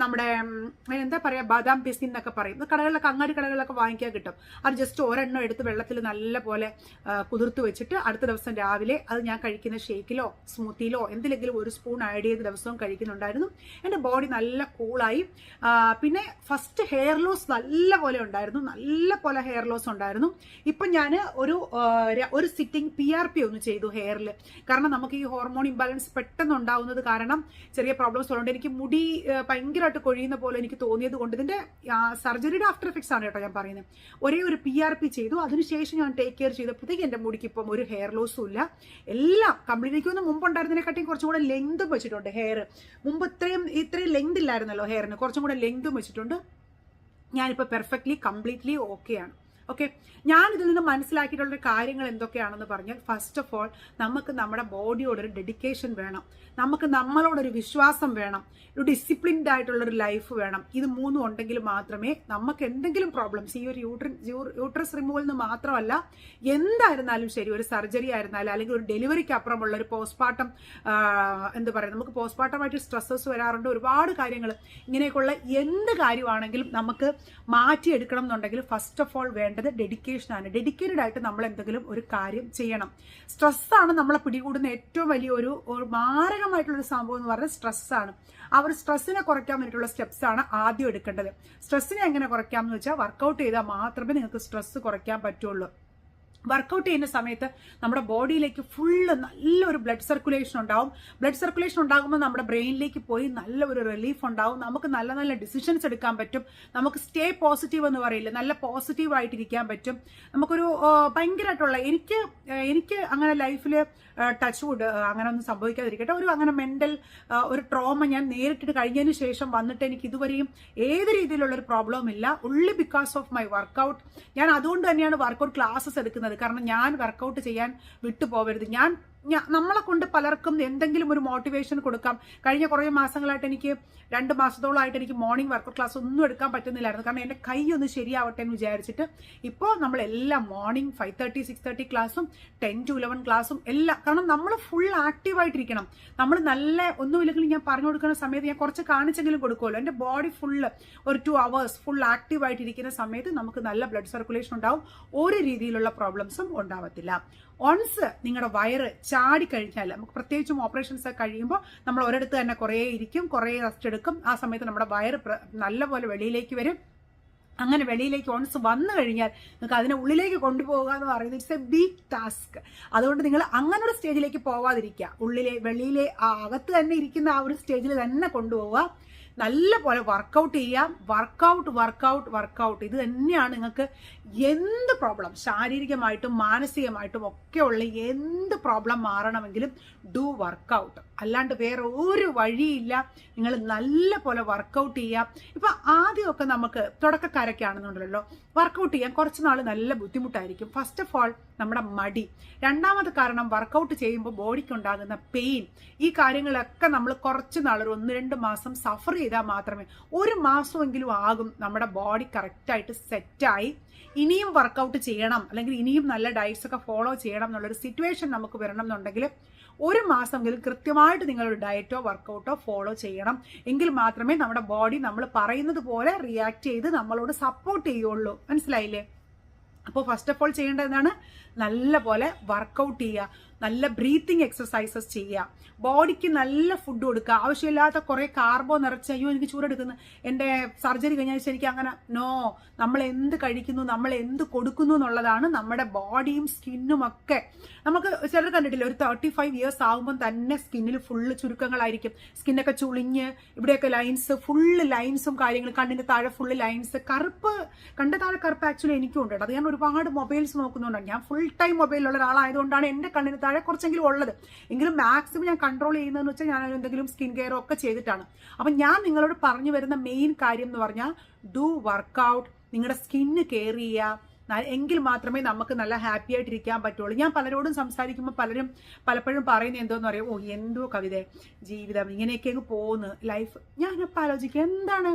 നമ്മുടെ എന്താ പറയുക ബാദാം പിസ്തി എന്നൊക്കെ പറയും. കടകളിലൊക്കെ അങ്ങാടി കടകളിലൊക്കെ വാങ്ങിക്കാൻ കിട്ടും. അത് ജസ്റ്റ് ഒരെണ്ണം എടുത്ത് വെള്ളത്തിൽ നല്ല പോലെ കുതിർത്ത് വെച്ചിട്ട് അടുത്ത ദിവസം രാവിലെ അത് ഞാൻ കഴിക്കുന്ന ഷേക്കിലോ സ്മൂത്തിയിലോ എന്തിലെങ്കിലും ഒരു സ്പൂൺ ആഡ് ചെയ്ത് ദിവസവും കഴിക്കുന്നുണ്ടായിരുന്നു. എന്റെ ബോഡി നല്ല കൂളായി പിന്നെ ഫസ്റ്റ് ഹെയർ ലോസ് നല്ല പോലെ ഉണ്ടായിരുന്നു. നല്ല പോലെ ഹെയർ ലോസ് ഉണ്ടായിരുന്നു. ഇപ്പം ഞാൻ ഒരു ഒരു സിറ്റിംഗ് പി ആർ പി ഒന്ന് ചെയ്തു. ചെയ്തു ഹെയറിൽ കാരണം നമുക്ക് ഈ ഹോർമോൺ ഇംബാലൻസ് പെട്ടെന്ന് ഉണ്ടാവുന്നത് കാരണം ചെറിയ പ്രോബ്ലംസ് ഉള്ളതുകൊണ്ട് എനിക്ക് മുടി ഭയങ്കരമായിട്ട് കൊഴിയുന്ന പോലെ എനിക്ക് തോന്നിയത് കൊണ്ട് ഇതിന്റെ സർജറിയുടെ ആഫ്റ്റർ എഫക്ട്സ് ആണ് കേട്ടോ ഞാൻ പറയുന്നത്. ഒരേ ഒരു പി ആർ പി ചെയ്തു. അതിനുശേഷം ഞാൻ ടേക്ക് കെയർ ചെയ്തപ്പോഴത്തേക്ക് എന്റെ മുടിക്ക് ഇപ്പം ഒരു ഹെയർ ലോസും ഇല്ല. എല്ലാം കംപ്ലീറ്റ് എനിക്ക് മുമ്പ് ഉണ്ടായിരുന്നതിനെക്കാട്ടിയും കുറച്ചും കൂടെ ലെങ്തും വെച്ചിട്ടുണ്ട് ഹെയർ മുമ്പ് ഇത്രയും ഇത്രയും ലെങ്ത് ഇല്ലായിരുന്നല്ലോ ഹെയറിന് കുറച്ചും കൂടെ ലെങ്തും വെച്ചിട്ടുണ്ട്. ഞാനിപ്പോൾ പെർഫെക്റ്റ്ലി കംപ്ലീറ്റ്ലി ഓക്കെയാണ് ഓക്കെ ഞാൻ ഇതിൽ നിന്ന് മനസ്സിലാക്കിയിട്ടുള്ള കാര്യങ്ങൾ എന്തൊക്കെയാണെന്ന് പറഞ്ഞാൽ ഫസ്റ്റ് ഓഫ് ഓൾ നമുക്ക് നമ്മുടെ ബോഡിയോടൊരു ഡെഡിക്കേഷൻ വേണം. നമുക്ക് നമ്മളോടൊരു വിശ്വാസം വേണം. ഒരു ഡിസിപ്ലിൻഡ് ആയിട്ടുള്ള ഒരു ലൈഫ് വേണം. ഇത് മൂന്നും ഉണ്ടെങ്കിൽ മാത്രമേ നമുക്ക് എന്തെങ്കിലും പ്രോബ്ലംസ് ഈ ഒരു യൂട്രിൻ യൂട്രസ് റിമൂവൽ നിന്ന് മാത്രമല്ല എന്തായിരുന്നാലും ശരി ഒരു സർജറി ആയിരുന്നാലും അല്ലെങ്കിൽ ഒരു ഡെലിവറിക്ക് അപ്പുറമുള്ള ഒരു പോസ്റ്റ്മോർട്ടം എന്ത് പറയുക നമുക്ക് പോസ്റ്റ്മോർട്ടമായിട്ട് സ്ട്രെസ്സസ് വരാറുണ്ട്. ഒരുപാട് കാര്യങ്ങൾ ഇങ്ങനെയൊക്കെയുള്ള എന്ത് കാര്യമാണെങ്കിലും നമുക്ക് മാറ്റിയെടുക്കണം എന്നുണ്ടെങ്കിൽ ഫസ്റ്റ് ഓഫ് ഓൾ വേണ്ടത് ഡെഡിക്കേഷനാണ് ഡെഡിക്കേറ്റഡ് ആയിട്ട് നമ്മൾ എന്തെങ്കിലും ഒരു കാര്യം ചെയ്യണം. സ്ട്രെസ്സാണ് നമ്മളെ പിടികൂടുന്ന ഏറ്റവും വലിയ ഒരു മാരകമായിട്ടുള്ള ഒരു സംഭവം എന്ന് പറഞ്ഞാൽ സ്ട്രെസ്സാണ് ആ ഒരു സ്ട്രെസ്സിനെ കുറയ്ക്കാൻ വേണ്ടിയിട്ടുള്ള സ്റ്റെപ്സ് ആണ് ആദ്യം എടുക്കേണ്ടത്. സ്ട്രെസ്സിനെ എങ്ങനെ കുറയ്ക്കാം എന്ന് വെച്ചാൽ വർക്കൗട്ട് ചെയ്താൽ മാത്രമേ നിങ്ങൾക്ക് സ്ട്രെസ് കുറയ്ക്കാൻ പറ്റുള്ളൂ. വർക്കൗട്ട് ചെയ്യുന്ന സമയത്ത് നമ്മുടെ ബോഡിയിലേക്ക് ഫുള്ള് നല്ലൊരു ബ്ലഡ് സർക്കുലേഷൻ ഉണ്ടാവും. ബ്ലഡ് സർക്കുലേഷൻ ഉണ്ടാകുമ്പോൾ നമ്മുടെ ബ്രെയിനിലേക്ക് പോയി നല്ല ഒരു റിലീഫ് ഉണ്ടാവും. നമുക്ക് നല്ല നല്ല ഡിസിഷൻസ് എടുക്കാൻ പറ്റും. നമുക്ക് സ്റ്റേ പോസിറ്റീവ് എന്ന് പറയില്ല നല്ല പോസിറ്റീവ് ആയിട്ടിരിക്കാൻ പറ്റും. നമുക്കൊരു ഭയങ്കരമായിട്ടുള്ള എനിക്ക് എനിക്ക് അങ്ങനെ ലൈഫിൽ ടച്ച് വുഡ് അങ്ങനെ ഒന്നും സംഭവിക്കാതിരിക്കട്ടെ. ഒരു അങ്ങനെ മെന്റൽ ഒരു ട്രോമ ഞാൻ നേരിട്ടിട്ട് കഴിഞ്ഞതിന് ശേഷം വന്നിട്ട് എനിക്ക് ഇതുവരെയും ഏത് രീതിയിലുള്ള ഒരു പ്രോബ്ലവും ഇല്ല. ഉള്ളി ബിക്കോസ് ഓഫ് മൈ വർക്കൗട്ട് ഞാൻ അതുകൊണ്ട് തന്നെയാണ് വർക്കൗട്ട് ക്ലാസ്സസ് എടുക്കുന്നത്. കാരണം ഞാൻ വർക്കൗട്ട് ചെയ്യാൻ വിട്ടുപോകരുത്. ഞാൻ നമ്മളെ കൊണ്ട് പലർക്കും എന്തെങ്കിലും ഒരു മോട്ടിവേഷൻ കൊടുക്കാം. കഴിഞ്ഞ കുറേ മാസങ്ങളായിട്ട് എനിക്ക് രണ്ട് മാസത്തോളമായിട്ട് എനിക്ക് മോർണിംഗ് വർക്കൗട്ട് ക്ലാസ് ഒന്നും എടുക്കാൻ പറ്റുന്നില്ലായിരുന്നു. കാരണം എന്റെ കൈ ഒന്ന് ശരിയാവട്ടെ എന്ന് വിചാരിച്ചിട്ട് ഇപ്പോൾ നമ്മളെല്ലാം morning five thirty six thirty ക്ലാസ്സും ടെൻ ടു ഇലവൻ ക്ലാസ്സും എല്ലാം കാരണം നമ്മൾ ഫുൾ ആക്റ്റീവായിട്ടിരിക്കണം നമ്മൾ നല്ല ഒന്നുമില്ലെങ്കിൽ ഞാൻ പറഞ്ഞു കൊടുക്കുന്ന സമയത്ത് ഞാൻ കുറച്ച് കാണിച്ചെങ്കിലും കൊടുക്കുമല്ലോ. എന്റെ ബോഡി ഫുള്ള് ഒരു ടു അവേഴ്സ് ഫുൾ ആക്റ്റീവായിട്ടിരിക്കുന്ന സമയത്ത് നമുക്ക് നല്ല ബ്ലഡ് സർക്കുലേഷൻ ഉണ്ടാവും. ഒരു രീതിയിലുള്ള പ്രോബ്ലംസും ഉണ്ടാവത്തില്ല. ഒൺസ് നിങ്ങളുടെ വയറ് ചാടിക്കഴിഞ്ഞാൽ നമുക്ക് പ്രത്യേകിച്ചും ഓപ്പറേഷൻസ് കഴിയുമ്പോൾ നമ്മൾ ഒരിടത്ത് തന്നെ കുറേ ഇരിക്കും കുറേ റെസ്റ്റ് എടുക്കും. ആ സമയത്ത് നമ്മുടെ വയറ് നല്ലപോലെ വെളിയിലേക്ക് വരും. അങ്ങനെ വെളിയിലേക്ക് ഓൺസ് വന്നു കഴിഞ്ഞാൽ നിങ്ങൾക്ക് അതിനെ ഉള്ളിലേക്ക് കൊണ്ടുപോകുക എന്ന് പറയുന്നത് ഇറ്റ്സ് എ ബിഗ് ടാസ്ക് അതുകൊണ്ട് നിങ്ങൾ അങ്ങനെ ഒരു സ്റ്റേജിലേക്ക് പോവാതിരിക്കുക ഉള്ളിലെ വെളിയിലെ അകത്ത് തന്നെ ഇരിക്കുന്ന ആ ഒരു സ്റ്റേജിൽ തന്നെ കൊണ്ടുപോവുക. നല്ല പോലെ വർക്കൗട്ട് ചെയ്യാം. വർക്കൗട്ട് വർക്കൗട്ട് വർക്കൗട്ട് ഇത് തന്നെയാണ് നിങ്ങൾക്ക് എന്ത് പ്രോബ്ലം ശാരീരികമായിട്ടും മാനസികമായിട്ടും ഒക്കെയുള്ള എന്ത് പ്രോബ്ലം മാറണമെങ്കിലും ഡു വർക്കൗട്ട് അല്ലാണ്ട് വേറെ ഒരു വഴിയില്ല. നിങ്ങൾ നല്ല പോലെ വർക്കൗട്ട് ചെയ്യുക ഇപ്പം ആദ്യമൊക്കെ നമുക്ക് തുടക്കക്കാരൊക്കെ ആണെന്നുണ്ടല്ലോ. വർക്കൗട്ട് ചെയ്യാൻ കുറച്ച് നാൾ നല്ല ബുദ്ധിമുട്ടായിരിക്കും. ഫസ്റ്റ് ഓഫ് ഓൾ നമ്മുടെ മടി. രണ്ടാമത് കാരണം വർക്കൗട്ട് ചെയ്യുമ്പോൾ ബോഡിക്ക് ഉണ്ടാകുന്ന പെയിൻ ഈ കാര്യങ്ങളൊക്കെ നമ്മൾ കുറച്ച് നാൾ ഒരു ഒന്ന് രണ്ട് മാസം സഫർ ചെയ്താൽ മാത്രമേ ഒരു മാസമെങ്കിലും ആകും. നമ്മുടെ ബോഡി കറക്റ്റായിട്ട് സെറ്റായി ഇനിയും വർക്കൗട്ട് ചെയ്യണം. അല്ലെങ്കിൽ ഇനിയും നല്ല ഡയറ്റ്സ് ഒക്കെ ഫോളോ ചെയ്യണം എന്നുള്ളൊരു സിറ്റുവേഷൻ നമുക്ക് വരണം എന്നുണ്ടെങ്കിൽ ഒരു മാസമെങ്കിലും കൃത്യമായിട്ട് നിങ്ങളൊരു ഡയറ്റോ വർക്കൗട്ടോ ഫോളോ ചെയ്യണം. എങ്കിൽ മാത്രമേ നമ്മുടെ ബോഡി നമ്മൾ പറയുന്നത് പോലെ റിയാക്ട് ചെയ്ത് നമ്മളോട് സപ്പോർട്ട് ചെയ്യുള്ളൂ. മനസ്സിലായില്ലേ? അപ്പോൾ ഫസ്റ്റ് ഓഫ് ഓൾ ചെയ്യേണ്ടത് നല്ല പോലെ വർക്കൗട്ട് ചെയ്യുക. നല്ല ബ്രീത്തിങ് എക്സസൈസസ് ചെയ്യുക. ബോഡിക്ക് നല്ല ഫുഡ് കൊടുക്കുക. ആവശ്യമില്ലാത്ത കുറേ കാർബോ നിറച്ച് അയ്യോ എനിക്ക് ചൂടെടുക്കുന്നു. എന്റെ സർജറി കഴിഞ്ഞാൽ എനിക്ക് അങ്ങനെ നോ നമ്മൾ എന്ത് കഴിക്കുന്നു നമ്മൾ എന്ത് കൊടുക്കുന്നു എന്നുള്ളതാണ് നമ്മുടെ ബോഡിയും സ്കിന്നും ഒക്കെ. നമുക്ക് ചിലർ കണ്ടിട്ടില്ല ഒരു തേർട്ടി ഫൈവ് ഇയേഴ്സ് ആകുമ്പോൾ തന്നെ സ്കിന്നിൽ ഫുള്ള് ചുരുക്കങ്ങളായിരിക്കും. സ്കിന്നൊക്കെ ചുളിഞ്ഞ് ഇവിടെയൊക്കെ ലൈൻസ് ഫുള്ള് ലൈൻസും കാര്യങ്ങളും കണ്ണിന്റെ താഴെ ഫുള്ള് ലൈൻസ് കറുപ്പ് കണ്ട താഴെ കറുപ്പ് ആക്ച്വലി എനിക്കും ഉണ്ട് അത് ഞാൻ ഒരുപാട് മൊബൈൽസ് നോക്കുന്നുണ്ടാണ് ഞാൻ ഫുൾ ടൈം മൊബൈലിലുള്ള ഒരാളായതുകൊണ്ടാണ് എന്റെ കണ്ണിന് താഴെ കുറച്ചെങ്കിലും ഉള്ളത്. എങ്കിലും മാക്സിമം ഞാൻ കൺട്രോൾ ചെയ്യുന്നതെന്ന് വെച്ചാൽ ഞാൻ എന്തെങ്കിലും സ്കിൻ കെയറോ ഒക്കെ ചെയ്തിട്ടാണ്. അപ്പം ഞാൻ നിങ്ങളോട് പറഞ്ഞു വരുന്ന മെയിൻ കാര്യം എന്ന് പറഞ്ഞാൽ ഡു വർക്കൗട്ട് നിങ്ങളുടെ സ്കിന്ന് കെയർ ചെയ്യുക. എങ്കിൽ മാത്രമേ നമുക്ക് നല്ല ഹാപ്പി ആയിട്ടിരിക്കാൻ പറ്റുള്ളൂ. ഞാൻ പലരോടും സംസാരിക്കുമ്പോൾ പലരും പലപ്പോഴും പറയുന്നത് എന്തോന്ന് പറയും ഓ എന്തോ കവിത. ജീവിതം ഇങ്ങനെയൊക്കെ അങ്ങ് പോകുന്നു ലൈഫ് ഞാനപ്പോൾ ആലോചിക്കുക എന്താണ്?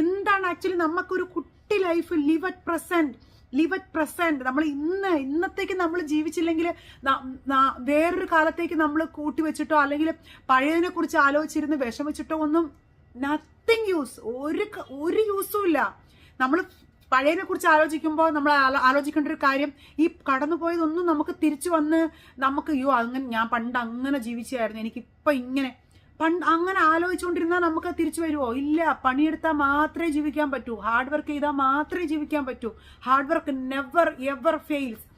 എന്താണ് ആക്ച്വലി നമുക്കൊരു കുട്ടി life live at present live at present നമ്മൾ ഇന്ന് ഇന്നത്തേക്ക് നമ്മൾ ജീവിച്ചില്ലെങ്കിൽ വേറൊരു കാലത്തേക്ക് നമ്മൾ കൂട്ടിവെച്ചിട്ടോ അല്ലെങ്കിൽ പഴയതിനെ കുറിച്ച് ആലോചിച്ചിരുന്ന് വിഷമിച്ചിട്ടോ ഒന്നും നത്തിങ് യൂസ് ഒരു ഒരു യൂസും ഇല്ല. നമ്മൾ പഴയതിനെ കുറിച്ച് ആലോചിക്കുമ്പോൾ നമ്മൾ ആലോചിക്കേണ്ട ഒരു കാര്യം ഈ കടന്നുപോയതൊന്നും നമുക്ക് തിരിച്ചു വന്ന് നമുക്ക് അയ്യോ അങ്ങനെ ഞാൻ പണ്ട് അങ്ങനെ ജീവിച്ചായിരുന്നു എനിക്കിപ്പോൾ ഇങ്ങനെ പണ്ട് അങ്ങനെ ആലോചിച്ചുകൊണ്ടിരുന്നാൽ നമുക്ക് തിരിച്ചു വരുമോ ഇല്ല. പണിയെടുത്താൽ മാത്രമേ ജീവിക്കാൻ പറ്റൂ. ഹാർഡ് വർക്ക് ചെയ്താൽ മാത്രമേ ജീവിക്കാൻ പറ്റൂ. Hard work never ever fails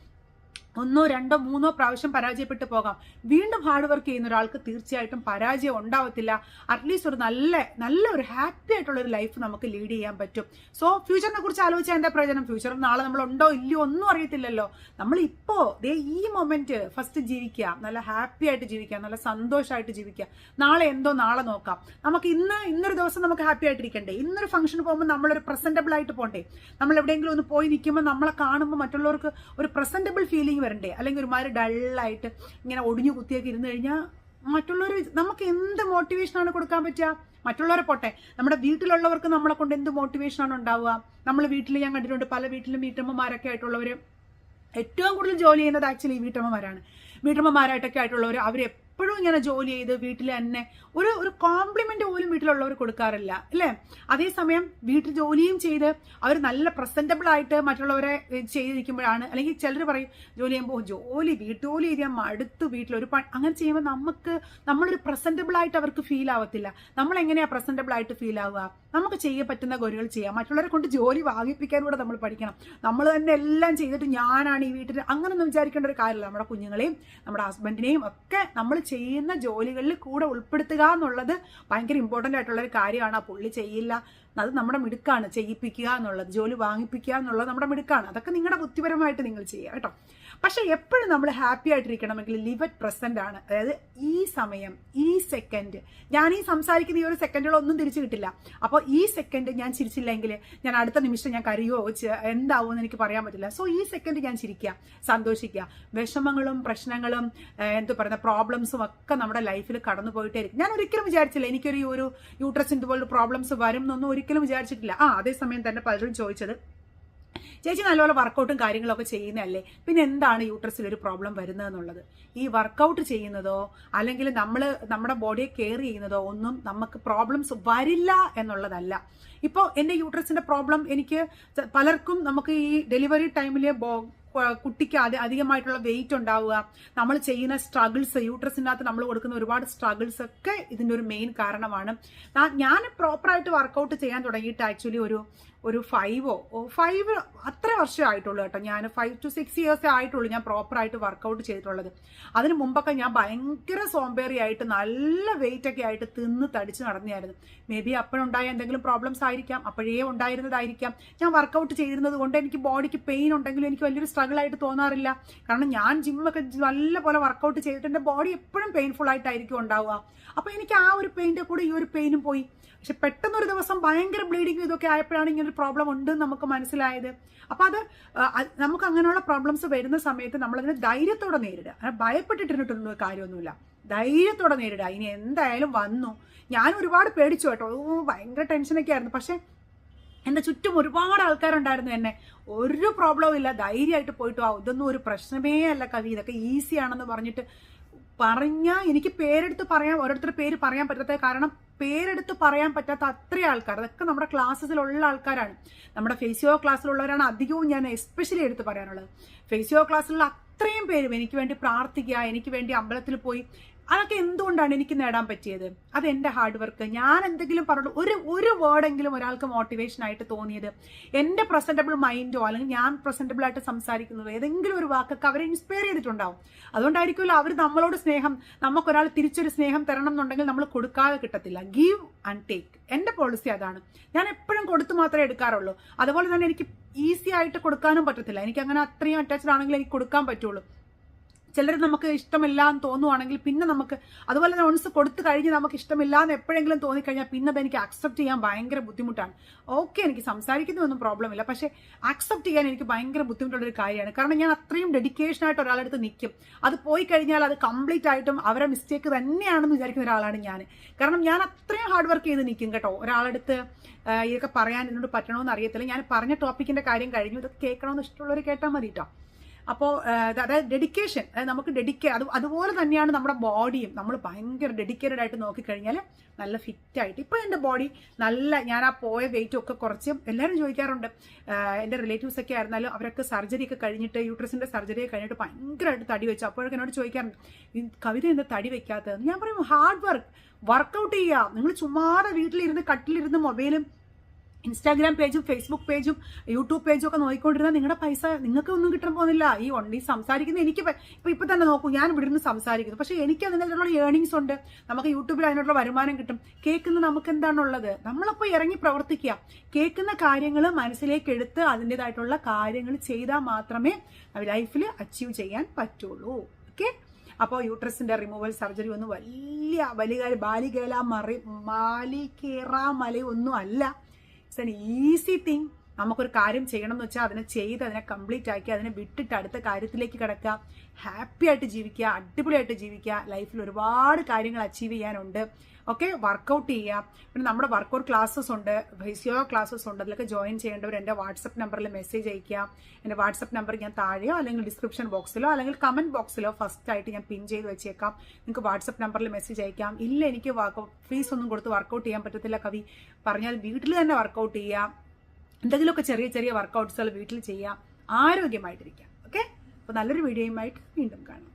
ഒന്നോ രണ്ടോ മൂന്നോ പ്രാവശ്യം പരാജയപ്പെട്ടു പോകാം. വീണ്ടും ഹാർഡ് വർക്ക് ചെയ്യുന്ന ഒരാൾക്ക് തീർച്ചയായിട്ടും പരാജയം ഉണ്ടാവത്തില്ല. അറ്റ്ലീസ്റ്റ് ഒരു നല്ല നല്ല ഒരു ഹാപ്പി ആയിട്ടുള്ള ഒരു ലൈഫ് നമുക്ക് ലീഡ് ചെയ്യാൻ പറ്റും. സോ ഫ്യൂച്ചറിനെ കുറിച്ച് ആലോചിച്ചാൽ എന്താ പ്രയോജനം? ഫ്യൂച്ചറിൽ നാളെ നമ്മൾ ഉണ്ടോ ഇല്ലയോ ഒന്നും അറിയത്തില്ലല്ലോ. നമ്മൾ ഇപ്പോ ദേ ഈ മൊമെന്റ് ഫസ്റ്റ് ജീവിക്കുക. നല്ല ഹാപ്പി ആയിട്ട് ജീവിക്കുക. നല്ല സന്തോഷമായിട്ട് ജീവിക്കുക. നാളെ എന്തോ നാളെ നോക്കാം. നമുക്ക് ഇന്ന് ഇന്നൊരു ദിവസം നമുക്ക് ഹാപ്പി ആയിട്ടിരിക്കണ്ടേ? ഇന്നൊരു ഫംഗ്ഷന് പോകുമ്പോൾ നമ്മളൊരു പ്രസന്റബിൾ ആയിട്ട് പോകണ്ടേ നമ്മൾ എവിടെയെങ്കിലും ഒന്ന് പോയി നിൽക്കുമ്പോൾ നമ്മളെ കാണുമ്പോൾ മറ്റുള്ളവർക്ക് ഒരു പ്രസന്റബിൾ ഫീലിംഗ് വരണ്ടേ? അല്ലെങ്കിൽ ഒരുമാതിരി ഡള്ളായിട്ട് ഇങ്ങനെ ഒടിഞ്ഞു കുത്തിയൊക്കെ ഇരുന്ന് കഴിഞ്ഞാൽ മറ്റുള്ളവർ നമുക്ക് എന്ത് മോട്ടിവേഷനാണ് കൊടുക്കാൻ പറ്റുക? മറ്റുള്ളവരെ പോട്ടെ. നമ്മുടെ വീട്ടിലുള്ളവർക്ക് നമ്മളെ കൊണ്ട് എന്ത് മോട്ടിവേഷനാണ് ഉണ്ടാവുക? നമ്മൾ വീട്ടിൽ ഞാൻ കണ്ടിട്ടുണ്ട് പല വീട്ടിലും വീട്ടമ്മമാരൊക്കെ ആയിട്ടുള്ളവർ ഏറ്റവും കൂടുതൽ ജോലി ചെയ്യുന്നത് ആക്ച്വലി വീട്ടമ്മമാരാണ്. വീട്ടമ്മമാരായിട്ടൊക്കെ ആയിട്ടുള്ളവർ അവർ എപ്പോഴും ഇങ്ങനെ ജോലി ചെയ്ത് വീട്ടിൽ തന്നെ ഒരു ഒരു കോംപ്ലിമെന്റ് പോലും വീട്ടിലുള്ളവർ കൊടുക്കാറില്ല അല്ലേ? അതേസമയം വീട്ടിൽ ജോലിയും ചെയ്ത് അവർ നല്ല പ്രസന്റബിൾ ആയിട്ട് മറ്റുള്ളവരെ ചെയ്തിരിക്കുമ്പോഴാണ് അല്ലെങ്കിൽ ചിലർ പറയും ജോലി ചെയ്യുമ്പോൾ "ഓ, ജോലി വീട്ടുജോലി ചെയ്യാൻ മടുത്തു വീട്ടിൽ ഒരു അങ്ങനെ ചെയ്യുമ്പോൾ നമുക്ക് നമ്മളൊരു പ്രസന്റബിൾ ആയിട്ട് അവർക്ക് ഫീൽ ആവത്തില്ല. നമ്മൾ എങ്ങനെയാ പ്രസന്റബിൾ ആയിട്ട് ഫീൽ ആവുക? നമുക്ക് ചെയ്യാൻ പറ്റുന്ന കാര്യങ്ങൾ ചെയ്യാം. മറ്റുള്ളവരെ കൊണ്ട് ജോലി വാങ്ങിപ്പിക്കാൻ കൂടെ നമ്മൾ പഠിക്കണം. നമ്മൾ തന്നെ എല്ലാം ചെയ്തിട്ട് ഞാനാണ് ഈ വീട്ടിൽ അങ്ങനൊന്നും വിചാരിക്കേണ്ട ഒരു കാര്യമില്ല. നമ്മുടെ കുഞ്ഞുങ്ങളെയും നമ്മുടെ ഹസ്ബൻഡിനെയും ഒക്കെ നമ്മൾ ചെയ്യുന്ന ജോലികളിൽ കൂടെ ഉൾപ്പെടുത്തുക എന്നുള്ളത് ഭയങ്കര ഇമ്പോർട്ടന്റ് ആയിട്ടുള്ള ഒരു കാര്യമാണ്. ആ പുള്ളി ചെയ്യില്ല. അത് നമ്മുടെ മിടുക്കാണ്. ചെയ്യിപ്പിക്കുക എന്നുള്ളത് ജോലി വാങ്ങിപ്പിക്കുക എന്നുള്ളത് നമ്മുടെ മിടുക്കാണ്. അതൊക്കെ നിങ്ങളുടെ ബുദ്ധിപരമായിട്ട് നിങ്ങൾ ചെയ്യുക കേട്ടോ. പക്ഷെ എപ്പോഴും നമ്മൾ ഹാപ്പി ആയിട്ടിരിക്കണമെങ്കിൽ ലിവ് അറ്റ് പ്രസന്റ് ആണ്. അതായത് ഈ സമയം ഈ സെക്കൻഡ് ഞാൻ ഈ സംസാരിക്കുന്ന ഈ ഒരു സെക്കൻഡുകളൊന്നും തിരിച്ചു കിട്ടില്ല. അപ്പോൾ ഈ സെക്കൻഡ് ഞാൻ ചിരിച്ചില്ലെങ്കിൽ ഞാൻ അടുത്ത നിമിഷം ഞാൻ കരയോ എന്താവോ എന്താവുമെന്ന് എനിക്ക് പറയാൻ പറ്റില്ല. സോ ഈ സെക്കൻഡ് ഞാൻ ചിരിക്കുക സന്തോഷിക്കുക. വിഷമങ്ങളും പ്രശ്നങ്ങളും എന്തു പറയുന്ന പ്രോബ്ലംസും ഒക്കെ നമ്മുടെ ലൈഫിൽ കടന്നു പോയിട്ടേ ഞാൻ ഒരിക്കലും വിചാരിച്ചില്ല എനിക്കൊരു ഒരു യൂട്രസ് ഇതുപോലുള്ള പ്രോബ്ലംസ് വരും എന്നൊന്നും ഒരിക്കലും വിചാരിച്ചിട്ടില്ല. ആ അതേസമയം തന്നെ പലരും ചോദിച്ചത് ചേച്ചി നല്ലപോലെ വർക്കൗട്ടും കാര്യങ്ങളൊക്കെ ചെയ്യുന്നതല്ലേ? പിന്നെ എന്താണ് യൂട്രസിൽ ഒരു പ്രോബ്ലം വരുന്നതെന്നുള്ളത്? ഈ വർക്കൗട്ട് ചെയ്യുന്നതോ അല്ലെങ്കിൽ നമ്മൾ നമ്മുടെ ബോഡിയെ കെയർ ചെയ്യുന്നതോ ഒന്നും നമുക്ക് പ്രോബ്ലംസ് വരില്ല എന്നുള്ളതല്ല. ഇപ്പോൾ എന്റെ യൂട്രസിന്റെ പ്രോബ്ലം എനിക്ക് പലർക്കും നമുക്ക് ഈ ഡെലിവറി ടൈമിൽ കുട്ടിക്ക് അത് അധികമായിട്ടുള്ള വെയിറ്റ് ഉണ്ടാവുക നമ്മൾ ചെയ്യുന്ന സ്ട്രഗിൾസ് യൂട്രസിനകത്ത് നമ്മൾ കൊടുക്കുന്ന ഒരുപാട് സ്ട്രഗിൾസ് ഒക്കെ ഇതിന്റെ ഒരു മെയിൻ കാരണമാണ്. ഞാൻ പ്രോപ്പറായിട്ട് വർക്കൗട്ട് ചെയ്യാൻ തുടങ്ങിയിട്ട് ആക്ച്വലി ഒരു ഒരു ഫൈവോ ഫൈവ് അത്ര വർഷമേ ആയിട്ടുള്ളൂ കേട്ടോ ഞാൻ ഫൈവ് ടു സിക്സ് ഇയേഴ്സേ ആയിട്ടുള്ളൂ ഞാൻ പ്രോപ്പറായിട്ട് വർക്കൗട്ട് ചെയ്തിട്ടുള്ളത്. അതിന് മുമ്പൊക്കെ ഞാൻ ഭയങ്കര സോംബേറി ആയിട്ട് നല്ല വെയിറ്റ് ഒക്കെ ആയിട്ട് തിന്ന് തടിച്ച് നടന്നായിരുന്നു മേ ബി അപ്പോഴുണ്ടായ എന്തെങ്കിലും പ്രോബ്ലംസ് ആയിരിക്കാം. അപ്പോഴേ ഉണ്ടായിരുന്നതായിരിക്കാം. ഞാൻ വർക്കൗട്ട് ചെയ്തിരുന്നത് കൊണ്ട് എനിക്ക് ബോഡിക്ക് പെയിൻ ഉണ്ടെങ്കിലും എനിക്ക് വലിയൊരു സ്ട്രഗിൾ ആയിട്ട് തോന്നാറില്ല. കാരണം ഞാൻ ജിമ്മൊക്കെ നല്ല പോലെ വർക്കൗട്ട് ചെയ്തിട്ട് എന്റെ ബോഡി എപ്പോഴും പെയിൻഫുൾ ആയിട്ടായിരിക്കും ഉണ്ടാവുക. അപ്പോൾ എനിക്ക് ആ ഒരു പെയിന്റെ കൂടെ ഈ ഒരു പെയിനും പോയി. പക്ഷെ പെട്ടെന്ന് ഒരു ദിവസം ഭയങ്കര ബ്ലീഡിങ്ങും ഇതൊക്കെ ആയപ്പോഴാണ് ഇങ്ങനെ ഒരു പ്രോബ്ലം ഉണ്ട് നമുക്ക് മനസ്സിലായത്. അപ്പോൾ അത് നമുക്ക് അങ്ങനെയുള്ള പ്രോബ്ലംസ് വരുന്ന സമയത്ത് നമ്മളതിനെ ധൈര്യത്തോടെ നേരിടുക. അങ്ങനെ ഭയപ്പെട്ടിട്ടിരുന്നിട്ടൊന്നും കാര്യമൊന്നുമില്ല. ധൈര്യത്തോടെ നേരിടുക. ഇനി എന്തായാലും വന്നു. ഞാൻ ഒരുപാട് പേടിച്ചു കേട്ടോ. ഭയങ്കര ടെൻഷനൊക്കെ ആയിരുന്നു. പക്ഷേ എന്റെ ചുറ്റും ഒരുപാട് ആൾക്കാരുണ്ടായിരുന്നു എന്നെ. ഒരു പ്രോബ്ലവും ഇല്ല. ധൈര്യമായിട്ട് പോയിട്ട് ആ ഇതൊന്നും ഒരു പ്രശ്നമേ അല്ല കവി. ഇതൊക്കെ ഈസി ആണെന്ന് പറഞ്ഞിട്ട് പറഞ്ഞാൽ എനിക്ക് പേരെടുത്ത് പറയാൻ ഓരോരുത്തരുടെ പേര് പറയാൻ പറ്റാത്ത കാരണം പേരെടുത്ത് പറയാൻ പറ്റാത്ത അത്രയും ആൾക്കാർ. അതൊക്കെ നമ്മുടെ ക്ലാസ്സിലുള്ള ആൾക്കാരാണ്. നമ്മുടെ ഫേസിയോ ക്ലാസ്സിലുള്ളവരാണ് അധികവും ഞാൻ എസ്പെഷ്യലി എടുത്ത് പറയാനുള്ളത്. ഫേസിയോ ക്ലാസ്സിലുള്ള അത്രയും പേരും എനിക്ക് വേണ്ടി പ്രാർത്ഥിക്കുക എനിക്ക് വേണ്ടി അമ്പലത്തിൽ പോയി അതൊക്കെ എന്തുകൊണ്ടാണ് എനിക്ക് നേടാൻ പറ്റിയത്? അത് എന്റെ ഹാർഡ് വർക്ക് ഞാൻ എന്തെങ്കിലും പറഞ്ഞു ഒരു ഒരു വേർഡെങ്കിലും ഒരാൾക്ക് മോട്ടിവേഷൻ ആയിട്ട് തോന്നിയത് എന്റെ പ്രസന്റബിൾ മൈൻഡോ അല്ലെങ്കിൽ ഞാൻ പ്രസന്റബിൾ ആയിട്ട് സംസാരിക്കുന്നത് ഏതെങ്കിലും ഒരു വാക്കൊക്കെ അവരെ ഇൻസ്പയർ ചെയ്തിട്ടുണ്ടാവും. അതുകൊണ്ടായിരിക്കുമല്ലോ അവർ നമ്മളോട് സ്നേഹം നമുക്കൊരാൾ തിരിച്ചൊരു സ്നേഹം തരണം എന്നുണ്ടെങ്കിൽ നമ്മൾ കൊടുക്കാതെ കിട്ടത്തില്ല. ഗീവ് ആൻഡ് ടേക്ക് എന്റെ പോളിസി അതാണ്. ഞാൻ എപ്പോഴും കൊടുത്തു മാത്രമേ എടുക്കാറുള്ളൂ. അതുപോലെ തന്നെ എനിക്ക് ഈസി ആയിട്ട് കൊടുക്കാനും പറ്റത്തില്ല. എനിക്ക് അങ്ങനെ അത്രയും അറ്റാച്ച്ഡ് ആണെങ്കിൽ എനിക്ക് കൊടുക്കാൻ പറ്റുള്ളൂ. ചിലർ നമുക്ക് ഇഷ്ടമില്ല എന്ന് തോന്നുവാണെങ്കിൽ പിന്നെ നമുക്ക് അതുപോലെ തന്നെ ഒൺസ് കൊടുത്തു കഴിഞ്ഞ് നമുക്ക് ഇഷ്ടമില്ല എന്ന് എപ്പോഴെങ്കിലും തോന്നിക്കഴിഞ്ഞാൽ പിന്നെ അത് എനിക്ക് അക്സെപ്റ്റ് ചെയ്യാൻ ഭയങ്കര ബുദ്ധിമുട്ടാണ്. ഓക്കെ എനിക്ക് സംസാരിക്കുന്നതൊന്നും പ്രോബ്ലം ഇല്ല. പക്ഷേ അക്സെപ്റ്റ് ചെയ്യാൻ എനിക്ക് ഭയങ്കര ബുദ്ധിമുട്ടുള്ളൊരു കാര്യമാണ്. കാരണം ഞാൻ അത്രയും ഡെഡിക്കേഷൻ ആയിട്ട് ഒരാളുടെ അടുത്ത് നിൽക്കും അത് പോയി കഴിഞ്ഞാൽ അത് കംപ്ലീറ്റ് ആയിട്ടും അവരെ മിസ്റ്റേക്ക് തന്നെയാണെന്ന് വിചാരിക്കുന്ന ഒരാളാണ് ഞാൻ കാരണം ഞാൻ അത്രയും ഹാർഡ് വർക്ക് ചെയ്ത് നിൽക്കും കേട്ടോ. ഒരാളടുത്ത് ഇതൊക്കെ പറയാൻ എന്നോട് പറ്റണമെന്ന് അറിയത്തില്ല. ഞാൻ പറഞ്ഞ ടോപ്പിക്കിന്റെ കാര്യം കഴിഞ്ഞു. ഇതൊക്കെ കേൾക്കണമെന്ന് ഇഷ്ടമുള്ളവർ കേട്ടാൽ മതി കേട്ടോ അപ്പോൾ അതായത് ഡെഡിക്കേഷൻ അതായത് നമുക്ക് ഡെഡിക്കേ അത് അതുപോലെ തന്നെയാണ് നമ്മുടെ ബോഡിയും നമ്മൾ ഭയങ്കര ഡെഡിക്കേറ്റഡ് ആയിട്ട് നോക്കിക്കഴിഞ്ഞാൽ നല്ല ഫിറ്റായിട്ട് ഇപ്പോൾ എന്റെ ബോഡി നല്ല ഞാൻ ആ പോയ വെയിറ്റ് ഒക്കെ കുറച്ച് എല്ലാവരും ചോദിക്കാറുണ്ട്. എന്റെ റിലേറ്റീവ്സ് ഒക്കെ ആയിരുന്നാലും അവരൊക്കെ സർജറി ഒക്കെ കഴിഞ്ഞിട്ട് യൂട്രസിന്റെ സർജറി കഴിഞ്ഞിട്ട് ഭയങ്കരമായിട്ട് തടി വെച്ചു. അപ്പോഴൊക്കെ എന്നോട് ചോദിക്കാറുണ്ട് "ഈ കവിത എന്താ തടി വെക്കാത്തത്? ഞാൻ പറയും ഹാർഡ് വർക്ക് വർക്കൗട്ട് ചെയ്യുക നിങ്ങൾ ചുമ്മാതെ വീട്ടിലിരുന്ന് കട്ടിലിരുന്ന് മൊബൈലും ഇൻസ്റ്റാഗ്രാം പേജും ഫേസ്ബുക്ക് പേജും യൂട്യൂബ് പേജും ഒക്കെ നോക്കിക്കൊണ്ടിരുന്നാൽ നിങ്ങളുടെ പൈസ നിങ്ങൾക്ക് ഒന്നും കിട്ടാൻ പോകുന്നില്ല. ഈ ഓൺലി സംസാരിക്കുന്ന എനിക്ക് ഇപ്പം ഇപ്പൊ തന്നെ നോക്കൂ ഞാൻ ഇവിടെ നിന്ന് സംസാരിക്കുന്നു. പക്ഷേ എനിക്ക് അതിനുള്ള ഏണിങ്സ് ഉണ്ട്. നമുക്ക് യൂട്യൂബിൽ അതിനുള്ള വരുമാനം കിട്ടും. കേൾക്കുന്ന നമുക്ക് എന്താണുള്ളത് നമ്മളപ്പോൾ ഇറങ്ങി പ്രവർത്തിക്കുക. കേൾക്കുന്ന കാര്യങ്ങൾ മനസ്സിലേക്ക് എടുത്ത് അതിന്റെതായിട്ടുള്ള കാര്യങ്ങൾ ചെയ്താൽ മാത്രമേ ലൈഫിൽ അച്ചീവ് ചെയ്യാൻ പറ്റുള്ളൂ. ഓക്കെ അപ്പോൾ യൂട്രസിന്റെ റിമൂവൽ സർജറി ഒന്നും വലിയ വലിയ ബാലികേല മറി മാലികേറ മലയൊന്നും അല്ല. ഇറ്റ്സ് എൻ ഈസി തിങ് നമുക്കൊരു കാര്യം ചെയ്യണം എന്ന് വെച്ചാൽ അതിനെ ചെയ്ത് അതിനെ കംപ്ലീറ്റ് ആക്കി അതിനെ വിട്ടിട്ട് അടുത്ത കാര്യത്തിലേക്ക് കിടക്കുക. ഹാപ്പി ആയിട്ട് ജീവിക്കുക അടിപൊളിയായിട്ട് ജീവിക്കുക. ലൈഫിൽ ഒരുപാട് കാര്യങ്ങൾ അച്ചീവ് ചെയ്യാനുണ്ട്. ഓക്കെ വർക്കൗട്ട് ചെയ്യുക. പിന്നെ നമ്മുടെ വർക്കൗട്ട് ക്ലാസ്സസ് ഉണ്ട്. ഫിസിയോ ക്ലാസ്സസ് ഉണ്ട്. അതിലൊക്കെ ജോയിൻ ചെയ്യേണ്ടവർ എന്റെ വാട്സപ്പ് നമ്പറിൽ മെസ്സേജ് അയക്കുക എന്റെ വാട്സപ്പ് നമ്പർ ഞാൻ താഴെയോ അല്ലെങ്കിൽ ഡിസ്ക്രിപ്ഷൻ ബോക്സിലോ അല്ലെങ്കിൽ കമന്റ് ബോക്സിലോ ഫസ്റ്റ് ആയിട്ട് ഞാൻ പിൻ ചെയ്ത് വെച്ചേക്കാം. നിങ്ങൾക്ക് വാട്സപ്പ് നമ്പറിൽ മെസ്സേജ് അയക്കാം ഇല്ല എനിക്ക് ഫീസ് ഒന്നും കൊടുത്ത് വർക്കൗട്ട് ചെയ്യാൻ പറ്റത്തില്ല കവി. പറഞ്ഞാൽ വീട്ടിൽ തന്നെ വർക്കൗട്ട് ചെയ്യുക എന്തെങ്കിലുമൊക്കെ ചെറിയ ചെറിയ വർക്കൗട്ട്സുകൾ വീട്ടിൽ ചെയ്യാം. ആരോഗ്യമായിട്ടിരിക്കാം. ഓക്കെ അപ്പോൾ നല്ലൊരു വീഡിയോയുമായിട്ട് വീണ്ടും കാണാം.